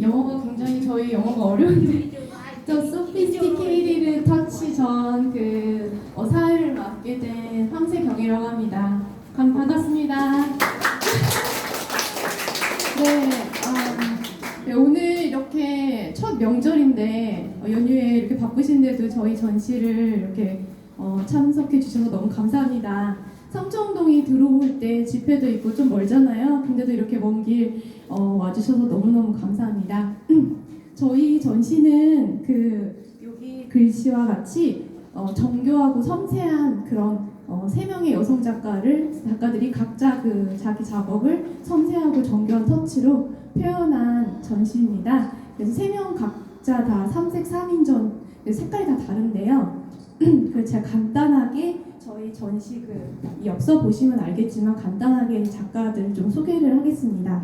영어가 굉장히 저희 영어가 어려운데 저 소피스티케이티드 터치 전그 사회를 맡게 된 황세경이라고 합니다. 감, 반갑습니다. 네, 아, 네, 오늘 이렇게 첫 명절인데 어, 연휴에 이렇게 바쁘신데도 저희 전시를 이렇게 어, 참석해 주셔서 너무 감사합니다. 삼청동이 들어올 때 집회도 있고 좀 멀잖아요. 근데도 이렇게 먼길 어, 와주셔서 너무너무 감사합니다. 저희 전시는 그 여기 글씨와 같이 어, 정교하고 섬세한 그런 어, 세 명의 여성 작가를 작가들이 각자 그 자기 작업을 섬세하고 정교한 터치로 표현한 전시입니다. 그래서 세 명 각자 다 삼색 3인전 색깔이 다 다른데요. 그래서 제가 간단하게 전시 그 엽서 보시면 알겠지만 간단하게 작가들 좀 소개를 하겠습니다.